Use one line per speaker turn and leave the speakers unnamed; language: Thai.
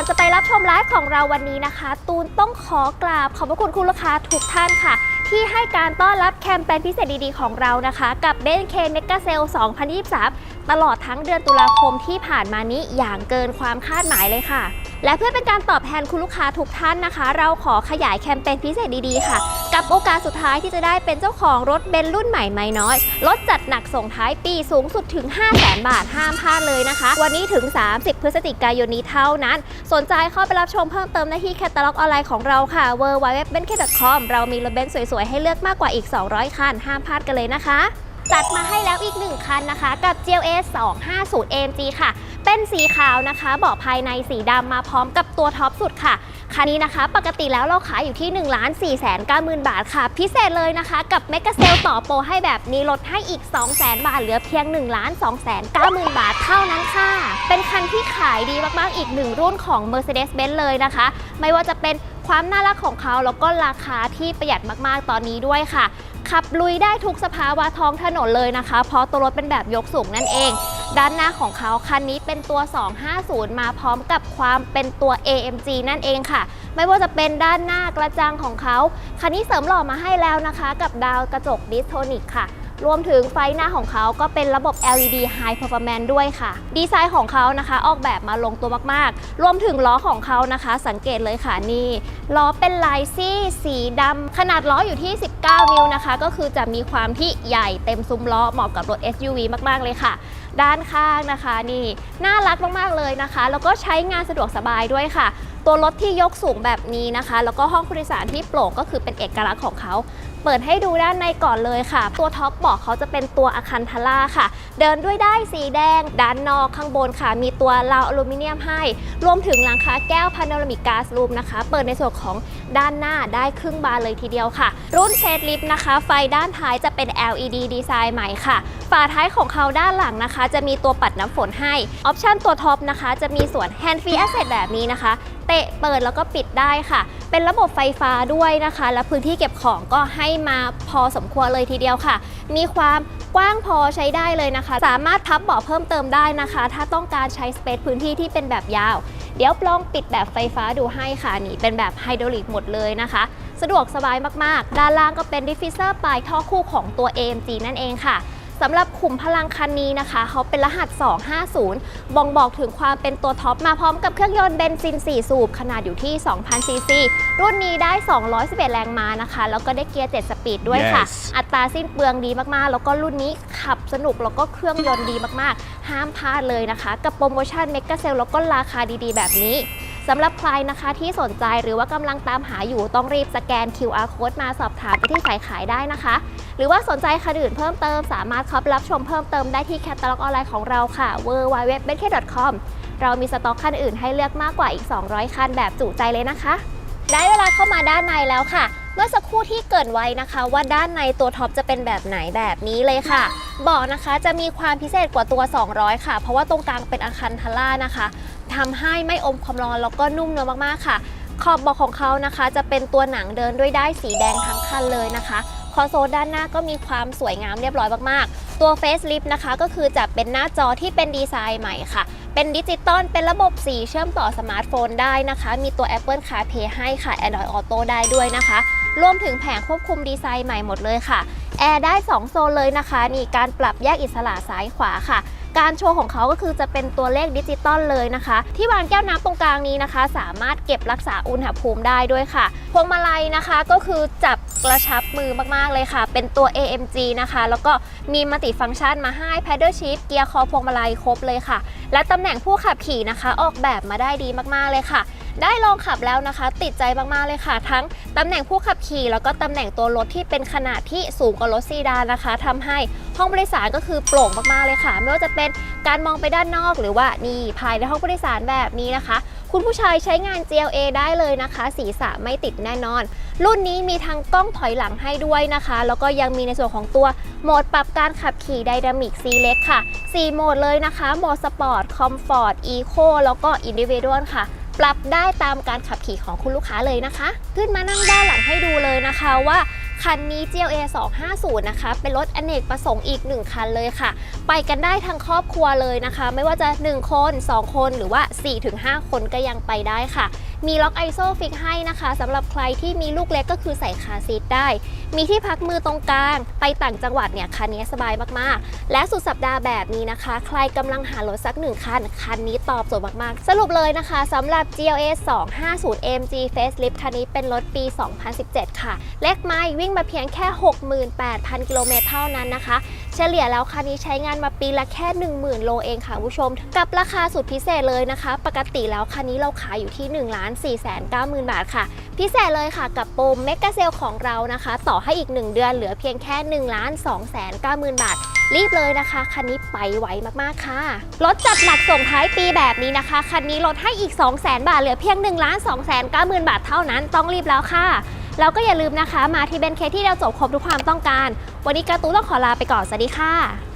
อนจะไปรับชมไลฟ์ของเราวันนี้นะคะ ตูนต้องขอกราบขอบพระคุณคุณลูกค้าทุกท่านค่ะ ที่ให้การต้อนรับแคมเปญพิเศษดีๆของเรานะคะ กับเบนเคเมกาเซล 2023ตลอดทั้งเดือนตุลาคมที่ผ่านมานี้อย่างเกินความคาดหมายเลยค่ะ และเพื่อเป็นการตอบแทนคุณลูกค้าทุกท่านนะคะ เราขอขยายแคมเปญพิเศษดีๆค่ะ กับโอกาสสุดท้ายที่จะได้เป็นเจ้าของรถเบนซ์รุ่นใหม่ไม่น้อยลดจัดหนักส่งท้ายปีสูงสุดถึง 5 0 0 0 0 0บาทห้ามพลาดเลยนะคะ วันนี้ถึง 30 พฤศจิกายนนี้เท่านั้น สนใจเข้าไปรับชมเพิ่มเติมได้ที่แคตตาล็อกออนไลน์ของเราค่ะ w w w b e n k c o m เรามีรถเบนซ์สวยๆให้เลือกมากกว่าอีก 200 คันห้ามพลาดกันเลยนะคะ จัดมาให้แล้วอีกหนึ่งคันนะคะกับ GLA 250 AMG ค่ะ เป็นสีขาวนะคะ เบาะภายในสีดำมาพร้อมกับตัวท็อปสุดค่ะ คันนี้นะคะ ปกติแล้วเราขายอยู่ที่ 1 4 9 0 0 0 0 บาทค่ะ พิเศษเลยนะคะ กับเมกะเซลต่อโปรให้แบบนี้ลดให้อีก2 0 0 0 0 0 บาท เหลือเพียง 1 2 9 0 0 0 บาทเท่านั้นค่ะ เป็นคันที่ขายดีมากๆอีกหนึ่งรุ่นของ Mercedes-Benz เลยนะคะ ไม่ว่าจะเป็นความน่ารักของเขาแล้วก็ราคาที่ประหยัดมากๆตอนนี้ด้วยค่ะ ขับลุยได้ทุกสภาวะท้องถนนเลยนะคะ เพราะตัวรถเป็นแบบยกสูงนั่นเอง ด้านหน้าของเขาคันนี้เป็นตัว 250 มาพร้อมกับความเป็นตัว AMG นั่นเองค่ะ ไม่ว่าจะเป็นด้านหน้ากระจังของเขา คันนี้เสริมหล่อมาให้แล้วนะคะ กับดาวกระจกดิสโทนิกค่ะ รวมถึงไฟหน้าของเขาก็เป็นระบบ LED High Performance ด้วยค่ะ ดีไซน์ของเขานะคะออกแบบมาลงตัวมากๆ รวมถึงล้อของเขานะคะ สังเกตเลยค่ะนี่ล้อเป็นลายซี่สีดำขนาดล้ออยู่ที่ 19 นิ้วนะคะ ก็คือจะมีความที่ใหญ่เต็มซุ้มล้อเหมาะกับรถ SUV มาก ๆ เลยค่ะ ด้านข้างนะคะนี่น่ารักมาก ๆ เลยนะคะ แล้วก็ใช้งานสะดวกสบายด้วยค่ะ ตัวรถที่ยกสูงแบบนี้นะคะ แล้วก็ห้องผู้โดยสารที่โปร่งก็คือเป็นเอกลักษณ์ของเขา เปิดให้ดูด้านในก่อนเลยค่ะ ตัวท็อปบอกเขาจะเป็นตัวอาคันทาร่าค่ะ เดินด้วยได้สีแดง ด้านนอกข้างบนค่ะ มีตัวราวอลูมิเนียมให้ รวมถึงหลังคาแก้วพาโนรามิกกาซรูมนะคะ เปิดในส่วนของด้านหน้าได้ครึ่งบานเลยทีเดียวค่ะ รุ่นเฟสลิฟนะคะ ไฟด้านท้ายจะเป็น LED ดีไซน์ใหม่ค่ะ ฝาท้ายของเขาด้านหลังนะคะ จะมีตัวปัดน้ำฝนให้ ออปชั่นตัวท็อปนะคะ จะมีส่วน Hand Free Access แบบนี้นะคะ เตะเปิดแล้วก็ปิดได้ค่ะ เป็นระบบไฟฟ้าด้วยนะคะ และพื้นที่เก็บของก็ให้มาพอสมควรเลยทีเดียวค่ะ มีความกว้างพอใช้ได้เลยนะคะ สามารถพับเบาะเพิ่มเติมได้นะคะ ถ้าต้องการใช้สเปซพื้นที่ที่เป็นแบบยาว เดี๋ยวลองปิดแบบไฟฟ้าดูให้ค่ะนี่เป็นแบบไฮดรอลิกหมดเลยนะคะ สะดวกสบายมากๆ ด้านล่างก็เป็นดิฟฟิเซอร์ปลายท่อคู่ของตัว AMG นั่นเองค่ะ สำหรับขุมพลังคันนี้นะคะ เขาเป็นรหัส 250 บ่งบอกถึงความเป็นตัวท็อปมาพร้อมกับเครื่องยนต์เบนซิน 4 สูบ ขนาดอยู่ที่ 2,000 ซีซี รุ่นนี้ได้ 211 แรงม้านะคะ แล้วก็ได้เกียร์ 7 สปีดด้วยค่ะ
Yes
อัตราสิ้นเปลืองดีมาก ๆ แล้วก็รุ่นนี้ขับสนุกแล้วก็เครื่องยนต์ดีมาก ๆ ห้ามพลาดเลยนะคะ กับโปรโมชั่นเมกะเซลแล้วก็ราคาดี ๆ แบบนี้ สำหรับใครนะคะที่สนใจหรือว่ากำลังตามหาอยู่ต้องรีบสแกน QR code มาสอบถามไปที่สายขายได้นะคะ หรือว่าสนใจคันอื่นเพิ่มเติมสามารถเข้าไปรับชมเพิ่มเติมได้ที่แคตตาล็อกออนไลน์ของเราค่ะ w w w b e n k c o m เรามีสต็อกคันอื่นให้เลือกมากกว่าอีก 200 คันแบบจุใจเลยนะคะ ได้เวลาเข้ามาด้านในแล้วค่ะเมื่อสักครู่ที่เกรินไว้นะคะว่าด้านในตัวท็อปจะเป็นแบบไหนแบบนี้เลยค่ะเบาะนะคะจะมีความพิเศษกว่าตัว 200 ค่ะ เพราะว่าตรงกลางเป็นอาคันทาร่านะคะ ทำให้ไม่อมความร้อนแล้วก็นุ่มเนวลมากๆค่ะ ขอบบาะของเขานะคะ จะเป็นตัวหนังเดินด้วยได้สีแดงทั้งคันเลยนะคะคอนโซลด้านหน้าก็มีความสวยงามเรียบร้อยมากๆ ตัวเฟซลิฟนะคะก็คือจะเป็นหน้าจอที่เป็นดีไซน์ใหม่ค่ะ เป็นดิจิตอลเป็นระบบสีเชื่อมต่อสมาร์ทโฟนได้นะคะ มีตัว Apple CarPlay ให้ค่ะ Android Auto ได้ด้วยนะคะ รวมถึงแผงควบคุมดีไซน์ใหม่หมดเลยค่ะ แอร์ได้ 2 โซนเลยนะคะนี่การปรับแยกอิสระซ้ายขวาค่ะ การโชว์ของเขาก็คือจะเป็นตัวเลขดิจิตอลเลยนะคะ ที่วางแก้วน้ำตรงกลางนี้นะคะ สามารถเก็บรักษาอุณหภูมิได้ด้วยค่ะ พวงมาลัยนะคะก็คือจับกระชับมือมากๆเลยค่ะ เป็นตัว AMG นะคะ แล้วก็มีมัลติฟังก์ชันมาให้ Paddle Shift เกียร์คอพวงมาลัยครบเลยค่ะ และตำแหน่งผู้ขับขี่นะคะ ออกแบบมาได้ดีมากๆเลยค่ะ ได้ลองขับแล้วนะคะ ติดใจมากๆเลยค่ะ ทั้งตำแหน่งผู้ขับขี่ แล้วก็ตำแหน่งตัวรถที่เป็นขนาดที่สูงกว่ารถซีดานนะคะทำให้ห้องผู้โดยสารก็คือโปร่งมากๆเลยค่ะ ไม่ว่าจะเป็นการมองไปด้านนอก หรือว่านี่ภายในห้องผู้โดยสารแบบนี้นะคะ คุณผู้ชายใช้งาน GLA ได้เลยนะคะศีรษะไม่ติดแน่นอน รุ่นนี้มีทั้งกล้องถอยหลังให้ด้วยนะคะ แล้วก็ยังมีในส่วนของตัวโหมดปรับการขับขี่ไดนามิก Select ค่ะ 4 โหมดเลยนะคะ โหมดสปอร์ต คอมฟอร์ต อีโค แล้วก็อินดิ i ด u a l ค่ะ ปรับได้ตามการขับขี่ของคุณลูกค้าเลยนะคะ ขึ้นมานั่งด้านหลังให้ดูเลยนะคะว่าคันนี้ GLA 250 นะคะ เป็นรถอเนกประสงค์อีก 1 คันเลยค่ะ ไปกันได้ทั้งครอบครัวเลยนะคะ ไม่ว่าจะ 1 คน 2 คนหรือว่า 4-5 คนก็ยังไปได้ค่ะ มีล็อกไอโซฟิกให้นะคะสำหรับใครที่มีลูกเล็กก็คือใส่คาร์ซีทได้ มีที่พักมือตรงกลาง ไปต่างจังหวัดเนี่ยคันนี้สบายมากๆ และสุดสัปดาห์แบบนี้นะคะ ใครกำลังหารถสักหนึ่งคัน คันนี้ตอบโจทย์มากๆ สรุปเลยนะคะสำหรับ GLA 250 AMG Facelift คันนี้เป็นรถปี 2017 ค่ะ เลขไม้วิ่งมาเพียงแค่ 68,000 กิโลเมตรเท่านั้นนะคะ เฉลี่ยแล้วคันนี้ใช้งานมาปีละแค่ 10,000 โลเองค่ะผู้ชม กับราคาสุดพิเศษเลยนะคะ ปกติแล้วคันนี้เราขายอยู่ที่1 4 9 0 0 0 0 บาทค่ะ พิเศษเลยค่ะกับโปรเมกะเซลของเรานะคะ ต่อให้อีก 1 เดือนเหลือเพียงแค่1 2 9 0 0 0 บาท รีบเลยนะคะ คันนี้ไปไวมากๆค่ะรถจัดหนักส่งท้ายปีแบบนี้นะคะ คันนี้ลดให้อีก 2 0 0 0 0 0 บาท เหลือเพียง 1 2 9 0 0 0 บาทเท่านั้นต้องรีบแล้วค่ะแล้วก็อย่าลืมนะคะ มาที่เบนเคที่เราจบครบทุกความต้องการ วันนี้กร์ตูนต้องขอลาไปก่อน สวัสดีค่ะ